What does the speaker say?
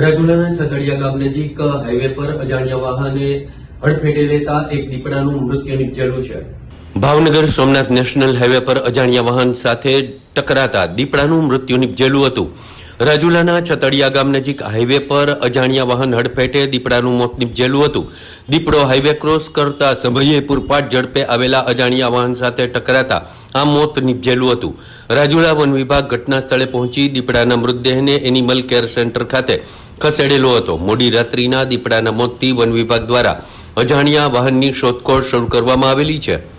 રાજુલાના છતડિયા ગામ નજીક હાઈવે પર અજાણ્યા વાહને હડફેટે લેતા એક દીપડાનું મૃત્યુ નીપજેલું છે. ભાવનગર સોમનાથ નેશનલ હાઈવે પર અજાણ્યા વાહન સાથે ટકરાતા દીપડાનું મૃત્યુ નીપજેલું હતું. રાજુલાના છતડિયા ગામ નજીક હાઈવે પર અજાણ્યા વાહન હડફેટે દીપડાનું મોત નીપજેલું હતું. દીપડો હાઈવે ક્રોસ કરતા સમયે પૂરપાટ ઝડપે આવેલા અજાણ્યા વાહન સાથે ટકરાતા આ મોત નિપજેલું હતું. રાજુલા વન વિભાગ ઘટના સ્થળે પહોંચી દીપડાના મૃતદેહને એનિમલ કેર સેન્ટર ખાતે ખસેડેલો હતો. મોડી રાત્રિના દીપડાના મોતથી વન વિભાગ દ્વારા અજાણ્યા વાહનની શોધખોળ શરૂ કરવામાં આવેલી છે.